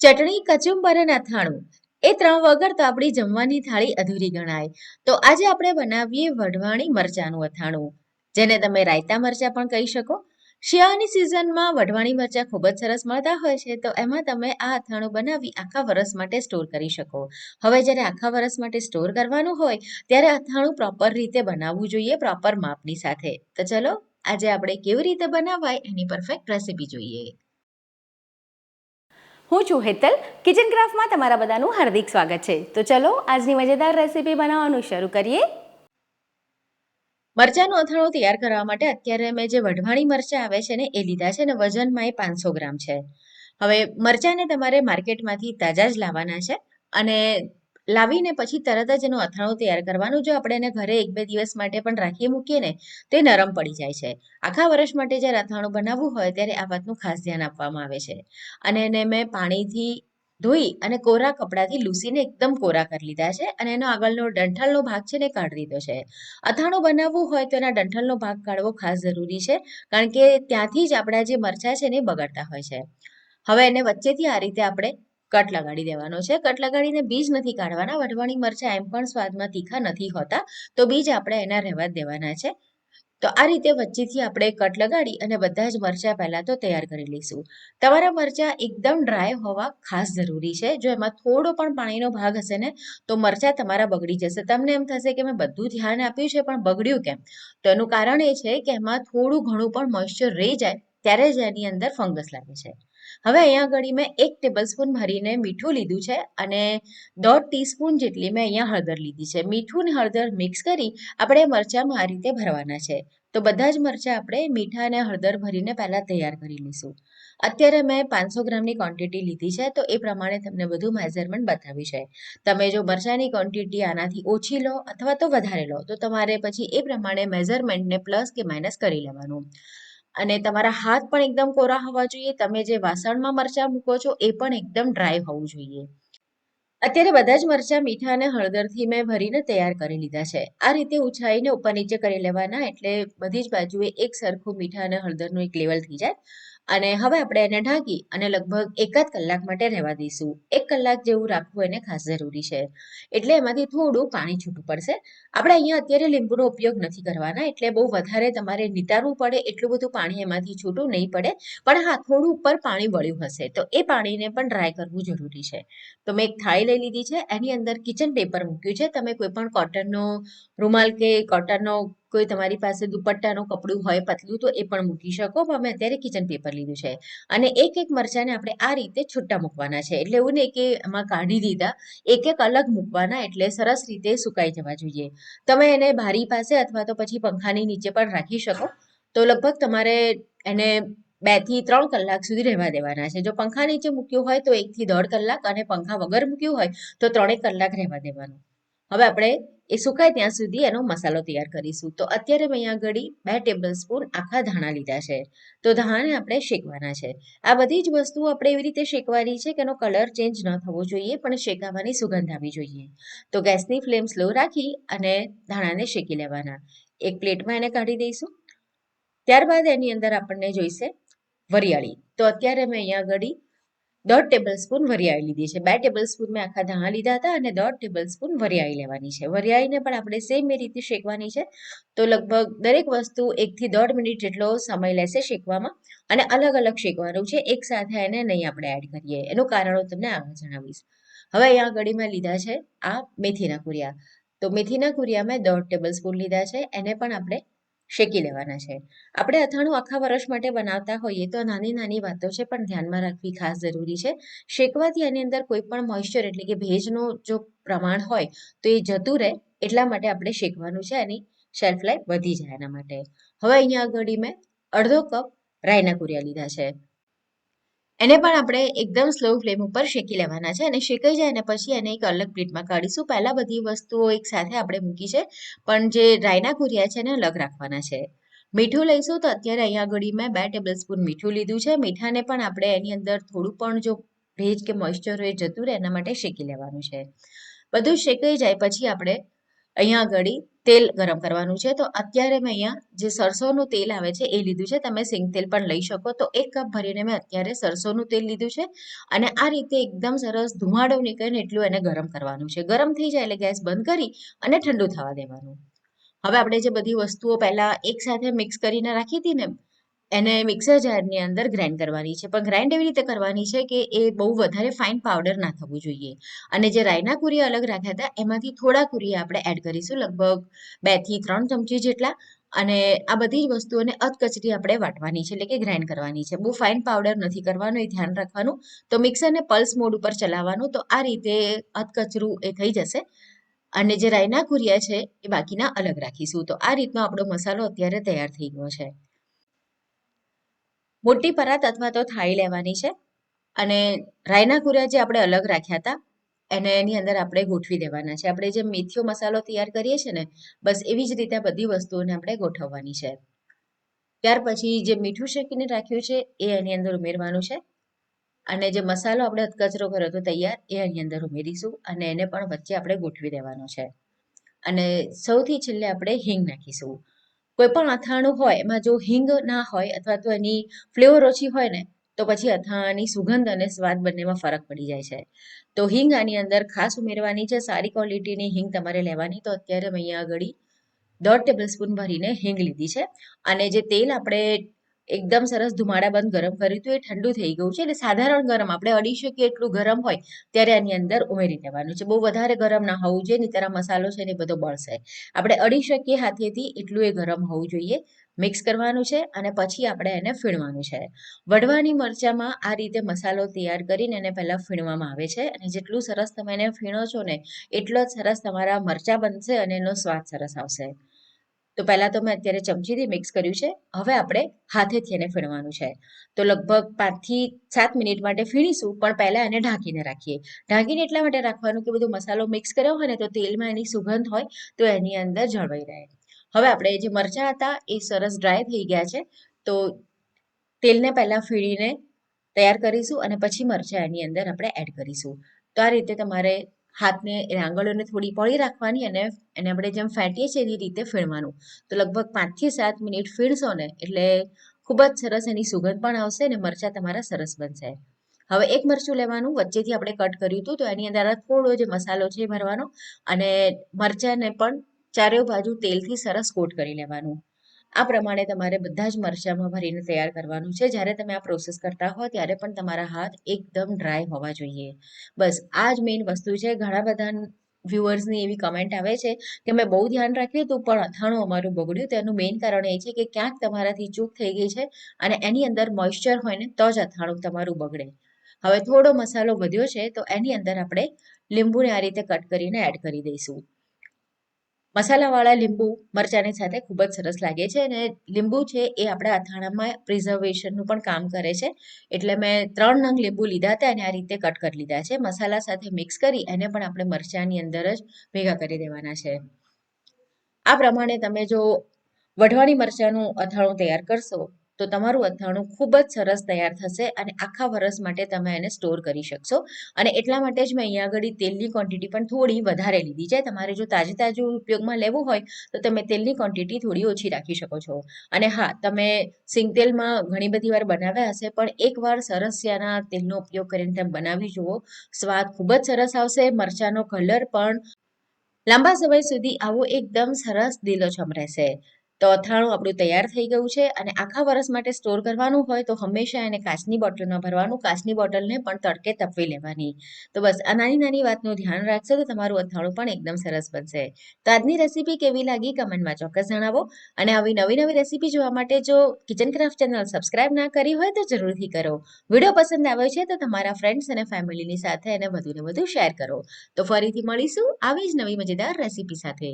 ચટણી, કચુંબર અને અથાણું. એ ત્રણ વગર તો આપણી જમવાની થાળી અધૂરી ગણાય. તો આજે આપણે બનાવીએ વઢવાણી મરચાંનું અથાણું. જેને તમે રાયતા મરચાં પણ કહી શકો. શિયાળાની સિઝનમાં વઢવાણી મરચાં ખૂબ જ સરસ મળતા હોય છે. તો એમાં તમે આ અથાણું બનાવી આખા વરસ માટે સ્ટોર કરી શકો. હવે જ્યારે આખા વરસ માટે સ્ટોર કરવાનું હોય, ત્યારે અથાણું પ્રોપર રીતે બનાવવું જોઈએ, પ્રોપર માપની સાથે. તો ચલો, આજે આપણે કેવી રીતે બનાવાય એની પરફેક્ટ રેસીપી જોઈએ. હું છું હેતલ. કિચન ક્રાફ્ટમાં તમારા બધાનું હાર્દિક સ્વાગત છે. તો ચલો, આજની મજેદાર રેસીપી બનાવવાનું શરૂ કરીએ. મરચાંનું અથાણું તૈયાર કરવા માટે અત્યારે મેં જે વઢવાણી મરચાં આવે છે ને, એ લીધા છે ને, વજનમાં એ પાંચસો ગ્રામ છે. હવે મરચાંને તમારે માર્કેટમાંથી તાજા જ લાવવાના છે અને લાવીને પછી તરત જ એનું અથાણું તૈયાર કરવાનું. જો આપણે એને ઘરે એક બે દિવસ માટે પણ રાખી મૂકીએ ને, તે નરમ પડી જાય છે. આખા વર્ષ માટે જ્યારે અથાણું બનાવવું હોય, ત્યારે આ વાતનું ખાસ ધ્યાન આપવામાં આવે છે. અને એને મેં પાણીથી ધોઈ અને કોરા કપડાથી લૂસીને એકદમ કોરા કરી લીધા છે અને એનો આગળનો ડંઠલનો ભાગ છે ને કાઢી દીધો છે. અથાણું બનાવવું હોય તો એના ડંઠલનો ભાગ કાઢવો ખાસ જરૂરી છે, કારણ કે ત્યાંથી જ આપણા જે મરચાં છે ને બગડતા હોય છે. હવે એને વચ્ચેથી આ રીતે આપણે કટ લગાડી દેવાનો છે. કટ લગાડીને બીજ નથી કાઢવાના. વઢવાણી મરચાં એમ પણ સ્વાદમાં તીખા નથી હોતા. તો બીજ આપણે એના રહેવા દેવાના છે. તો આ રીતે વચ્ચેથી આપણે કટ લગાડી અને બધા જ મરચાં પહેલાં તો તૈયાર કરી લઈશું. તમારા મરચાં એકદમ ડ્રાય હોવા ખાસ જરૂરી છે. જો એમાં થોડો પણ પાણીનો ભાગ હશે ને, તો મરચાં તમારા બગડી જશે. તમને એમ થશે કે મેં બધું ધ્યાન આપ્યું છે, પણ બગડ્યું કેમ? તો એનું કારણ એ છે કે એમાં થોડું ઘણું પણ મોઇશ્ચર રહી જાય, ત્યારે જ એની અંદર ફંગસ લાગે છે. હવે અહીંયા આગળ મેં એક ટેબલ સ્પૂન ભરીને મીઠું લીધું છે અને દોઢ ટીસ્પૂન જેટલી મેં અહીંયા હળદર લીધી છે. મીઠું ને હળદર મિક્સ કરી આપણે મરચાંમાં આ રીતે ભરવાના છે. તો બધા જ મરચાં આપણે મીઠા અને હળદર ભરીને પહેલાં તૈયાર કરી લઈશું. અત્યારે મેં પાંચસો ગ્રામની ક્વોન્ટિટી લીધી છે તો એ પ્રમાણે તમને બધું મેઝરમેન્ટ બતાવ્યું છે તમે જો મરચાંની ક્વોન્ટિટી આનાથી ઓછી લો અથવા તો વધારે લો તો તમારે પછી એ પ્રમાણે મેઝરમેન્ટને પ્લસ કે માઇનસ કરી લેવાનું. અને તમારા હાથ પણ એકદમ કોરા હોવા જોઈએ. તમે જે વાસણમાં મરચાં મૂકો છો એ પણ એકદમ ડ્રાય હોવું જોઈએ. અત્યારે બધા જ મરચાં મીઠા અને હળદરથી મેં ભરીને તૈયાર કરી લીધા છે. આ રીતે ઉછાળીને ઉપર નીચે કરી લેવાના એટલે બધી જ બાજુએ એક સરખું મીઠા અને હળદરનું એક લેવલ થઈ જાય. અને હવે આપણે એને ઢાંકી અને લગભગ એકાદ કલાક માટે રહેવા દઈશું. એક કલાક જેવું રાખવું એને ખાસ જરૂરી છે. એટલે એમાંથી થોડું પાણી છૂટું પડશે. આપણે અહીંયા અત્યારે લીંબુનો ઉપયોગ નથી કરવાના, એટલે બહુ વધારે તમારે નિતારવું પડે, એટલું બધું પાણી એમાંથી છૂટું નહીં પડે. પણ હા, થોડું ઉપર પાણી વળ્યું હશે, તો એ પાણીને પણ ડ્રાય કરવું જરૂરી છે. તો મેં એક થાળી લઈ લીધી છે, એની અંદર કિચન પેપર મૂક્યું છે. તમે કોઈ પણ કોટનનો રૂમાલ કે કોટનનો કોઈ તમારી પાસે દુપટ્ટાનું કપડું હોય, પતલું, તો એ પણ મૂકી શકો. પણ અમે અત્યારે કિચન પેપર લીધું છે. અને એક એક મરચાંને આપણે આ રીતે છૂટા મૂકવાના છે. એટલે એવું નહીં કે એમાં કાઢી દીધા, એક એક અલગ મૂકવાના, એટલે સરસ રીતે સુકાઈ જવા જોઈએ. તમે એને બારી પાસે અથવા તો પછી પંખાની નીચે પણ રાખી શકો. તો લગભગ તમારે એને બેથી ત્રણ કલાક સુધી રહેવા દેવાના છે. જો પંખા નીચે મૂક્યું હોય તો એક થી દોઢ કલાક અને પંખા વગર મૂક્યું હોય તો ત્રણેક કલાક રહેવા દેવાનું. હવે આપણે એ સુકાય ત્યાં સુધી એનો મસાલો તૈયાર કરીશું. તો અત્યારે મેં અહીંયા ઘડી બે ટેબલ સ્પૂન આખા ધાણા લીધા છે. તો ધાણાને આપણે શેકવાના છે. આ બધી જ વસ્તુઓ આપણે એવી રીતે શેકવાની છે કે એનો કલર ચેન્જ ન થવો જોઈએ, પણ શેકાવાની સુગંધ આવી જોઈએ. તો ગેસની ફ્લેમ સ્લો રાખી અને ધાણાને શેકી લેવાના. એક પ્લેટમાં એને કાઢી દઈશું. ત્યારબાદ એની અંદર આપણને જોઈશે વરિયાળી. તો અત્યારે મેં અહીંયા આગળ દોઢ ટેબલ સ્પૂન વરિયાળી લીધી છે. બે ટેબલ સ્પૂન મેં આખા ધાણા લીધા હતા અને દોઢ ટેબલ સ્પૂન વરિયાળી લેવાની છે. વરિયાળીને પણ આપણે સેમ એ રીતે શેકવાની છે. તો લગભગ દરેક વસ્તુ એકથી દોઢ મિનિટ જેટલો સમય લેશે શેકવામાં અને અલગ અલગ શેકવાનું છે. એક સાથે એને નહીં આપણે એડ કરીએ. એનું કારણ તમને આગળ જણાવીશ. હવે અહીંયા આગળ મેં લીધા છે આ મેથીના કુરિયા. તો મેથીના કુરિયા મેં દોઢ ટેબલ સ્પૂન લીધા છે. એને પણ આપણે શેકી લેવાના છે. આપણે અથાણું આખા વર્ષ માટે બનાવતા હોઈએ તો નાની નાની વાતો છે પણ ધ્યાનમાં રાખવી ખાસ જરૂરી છે. શેકવાથી એની અંદર કોઈ પણ મોઇશ્ચર એટલે કે ભેજનું જો પ્રમાણ હોય તો એ જતું રહે એટલા માટે આપણે શેકવાનું છે એની શેલ્ફ લાઈફ વધી જાય એના માટે. હવે અહીંયા આગળ મેં અડધો કપ રાયના કુરિયા લીધા છે. એને પણ આપણે એકદમ સ્લો ફ્લેમ ઉપર શેકી લેવાના છે અને શેકાઈ જાય અને પછી એને એક અલગ પ્લેટમાં કાઢીશું. પહેલાં બધી વસ્તુઓ એક સાથે આપણે મૂકી છે, પણ જે રાયના કુરિયા છે એને અલગ રાખવાના છે. મીઠું લઈશું તો અત્યારે અહીંયા આગળ મેં બે ટેબલ સ્પૂન મીઠું લીધું છે. મીઠાને પણ આપણે એની અંદર થોડું પણ જો ભેજ કે મોઇશ્ચર હોય જતું રહે એના માટે શેકી લેવાનું છે. બધું શેકાઈ જાય પછી આપણે અહીંયા આગળ તેલ ગરમ કરવાનું છે. તો અત્યારે મેં અહીંયા જે સરસોનું તેલ આવે છે એ લીધું છે. તમે સિંગ તેલ પણ લઈ શકો. તો એક કપ ભરીને મેં અત્યારે સરસોનું તેલ લીધું છે. અને આ રીતે એકદમ સરસ ધુમાડો નીકળે ને એટલું એને ગરમ કરવાનું છે. ગરમ થઈ જાય એટલે ગેસ બંધ કરી અને ઠંડુ થવા દેવાનું. હવે આપણે જે બધી વસ્તુઓ પહેલાં એકસાથે મિક્સ કરીને રાખી હતી ને એને મિક્સર જારની અંદર ગ્રાઇન્ડ કરવાની છે. પણ ગ્રાઇન્ડ એવી રીતે કરવાની છે કે એ બહુ વધારે ફાઇન પાવડર ના થવું જોઈએ. અને જે રાયના કુરિયા અલગ રાખ્યા હતા, એમાંથી થોડા કુરિયા આપણે એડ કરીશું, લગભગ બેથી ત્રણ ચમચી જેટલા. અને આ બધી જ વસ્તુઓને અધકચરી આપણે વાટવાની છે, એટલે કે ગ્રાઇન્ડ કરવાની છે. બહુ ફાઇન પાવડર નથી કરવાનો, એ ધ્યાન રાખવાનું. તો મિક્સરને પલ્સ મોડ ઉપર ચલાવવાનું, તો આ રીતે અધકચરું એ થઈ જશે. અને જે રાયના કુરિયા છે, એ બાકીના અલગ રાખીશું. તો આ રીતનો આપણો મસાલો અત્યારે તૈયાર થઈ ગયો છે. મોટી પરાત અથવા તો થાળી લેવાની છે. અને રાયના કુરિયા જે આપણે અલગ રાખ્યા હતા, એને એની અંદર આપણે ગોઠવી દેવાના છે. આપણે જે મેથીઓ મસાલો તૈયાર કરીએ છીએ ને, બસ એવી જ રીતે બધી વસ્તુઓને આપણે ગોઠવવાની છે. ત્યાર પછી જે મીઠું શેકીને રાખ્યું છે, એ એની અંદર ઉમેરવાનું છે. અને જે મસાલો આપણે કચરો કર્યો હતો તૈયાર, એ એની અંદર ઉમેરીશું અને એને પણ વચ્ચે આપણે ગોઠવી દેવાનો છે. અને સૌથી છેલ્લે આપણે હિંગ નાખીશું. કોઈ પણ અથાણું હોય, એમાં જો હિંગ ના હોય અથવા તો એની ફ્લેવર ઓછી હોય ને, તો પછી અથાણાની સુગંધ અને સ્વાદ બંનેમાં ફરક પડી જાય છે. તો હિંગ આની અંદર ખાસ ઉમેરવાની છે. સારી ક્વોલિટીની હિંગ તમારે લેવાની. તો અત્યારે મેં અહીંયા આગળ દોઢ ટેબલ સ્પૂન ભરીને હિંગ લીધી છે. અને જે તેલ આપણે એકદમ સરસ ધુમાડા બંધ ગરમ કર્યું હતું, એ ઠંડુ થઈ ગયું છે. એટલે સાધારણ ગરમ, આપણે અડી શકીએ એટલું ગરમ હોય, ત્યારે આની અંદર ઉમેરી દેવાનું છે. બહુ વધારે ગરમ ના હોવું જોઈએ, નહીં તારા મસાલો છે ને બધો બળશે. આપણે અડી શકીએ હાથેથી, એટલું એ ગરમ હોવું જોઈએ. મિક્સ કરવાનું છે અને પછી આપણે એને ફીણવાનું છે. વઢવાની મરચામાં આ રીતે મસાલો તૈયાર કરીને એને પહેલાં ફીણવામાં આવે છે. અને જેટલું સરસ તમે એને ફીણો છો ને, એટલો જ સરસ તમારા મરચાં બનશે અને એનો સ્વાદ સરસ આવશે. તો પહેલાં તો મેં અત્યારે ચમચીથી મિક્સ કર્યું છે. હવે આપણે હાથેથી એને ફીણવાનું છે. તો લગભગ પાંચથી સાત મિનિટ માટે ફીણીશું, પણ પહેલાં એને ઢાંકીને રાખીએ. ઢાંકીને એટલા માટે રાખવાનું કે બધો મસાલો મિક્સ કર્યો હોય ને તો તેલમાં એની સુગંધ હોય, તો એની અંદર જળવાઈ રહે. હવે આપણે જે મરચાં હતા એ સરસ ડ્રાય થઈ ગયા છે. તો તેલને પહેલાં ફીણીને તૈયાર કરીશું અને પછી મરચાં એની અંદર આપણે એડ કરીશું. તો આ રીતે તમારે હાથને એ આંગળીઓને થોડી પળી રાખવાની અને એને આપણે જેમ ફેંટીએ છીએ એ રીતે ફીણવાનું તો લગભગ પાંચથી સાત મિનિટ ફીણશો ને, એટલે ખૂબ જ સરસ એની સુગંધ પણ આવશે અને મરચાં તમારા સરસ બનશે. હવે એક મરચું લેવાનું, વચ્ચેથી આપણે કટ કર્યું હતું, તો એની અંદર થોડો જે મસાલો છે એ ભરવાનો અને મરચાંને પણ ચારે બાજુ તેલથી સરસ કોટ કરી લેવાનું. આ પ્રમાણે તમારે બધા જ મરચામાં ભરીને તૈયાર કરવાનું છે. જ્યારે તમે આ પ્રોસેસ કરતા હો ત્યારે પણ તમારા હાથ એકદમ ડ્રાય હોવા જોઈએ. બસ, આ જ મેઇન વસ્તુ છે. ઘણા બધા વ્યુઅર્સની એવી કમેન્ટ આવે છે કે મેં બહુ ધ્યાન રાખ્યું હતું, પણ અથાણું અમારું બગડ્યું. તેનું મેઇન કારણ એ છે કે ક્યાંક તમારાથી ચૂક થઈ ગઈ છે અને એની અંદર મોઇશ્ચર હોય ને, તો જ અથાણું તમારું બગડે. હવે થોડો મસાલો વધ્યો છે, તો એની અંદર આપણે લીંબુને આ રીતે કટ કરીને એડ કરી દઈશું. મસાલાવાળા લીંબુ મરચાંની સાથે ખૂબ જ સરસ લાગે છે અને લીંબુ છે એ આપણા અથાણામાં પ્રિઝર્વેશનનું પણ કામ કરે છે. એટલે મેં ત્રણ નંગ લીંબુ લીધા હતા અને આ રીતે કટ કરી લીધા છે. મસાલા સાથે મિક્સ કરી એને પણ આપણે મરચાંની અંદર જ ભેગા કરી દેવાના છે. આ પ્રમાણે તમે જો વઢવાણી મરચાંનું અથાણું તૈયાર કરશો તો તમારું અથાણું ખૂબ જ સરસ તૈયાર થશે અને આખા વરસ માટે તમે એને સ્ટોર કરી શકશો. અને એટલા માટે જ મેં અહીંયા આગળ તેલની ક્વોન્ટિટી પણ થોડી વધારે લીધી. છે તમારે જો તાજે તાજું ઉપયોગમાં લેવું હોય, તો તમે તેલની ક્વોન્ટિટી થોડી ઓછી રાખી શકો છો. અને હા, તમે સિંગ તેલમાં ઘણી બધી વાર બનાવ્યા હશે, પણ એકવાર સરસિયાના તેલનો ઉપયોગ કરીને તમે બનાવી જુઓ. સ્વાદ ખૂબ જ સરસ આવશે, મરચાંનો કલર પણ લાંબા સમય સુધી આવો એકદમ સરસ લીલોછમ રહેશે. તો અથાણું આપણું તૈયાર થઈ ગયું છે અને આખા વર્ષ માટે સ્ટોર કરવાનું હોય તો હંમેશા એને કાચની બોટલમાં ભરવાનું, કાચની બોટલને પણ તડકે તપવી લેવાની. તો બસ આ નાની નાની વાતનું ધ્યાન રાખશો તો તમારું અથાણું પણ એકદમ સરસ બનશે. તો આજની રેસીપી કેવી લાગી કમેન્ટમાં ચોક્કસ જણાવો અને આવી નવી નવી રેસીપી જોવા માટે જો કિચન ક્રાફ્ટ ચેનલ સબસ્ક્રાઇબ ના કરી હોય તો જરૂરથી કરો. વીડિયો પસંદ આવ્યો છે તો તમારા ફ્રેન્ડ્સ અને ફેમિલીની સાથે એને વધુને વધુ શેર કરો. તો ફરીથી મળીશું આવી જ નવી મજેદાર રેસીપી સાથે.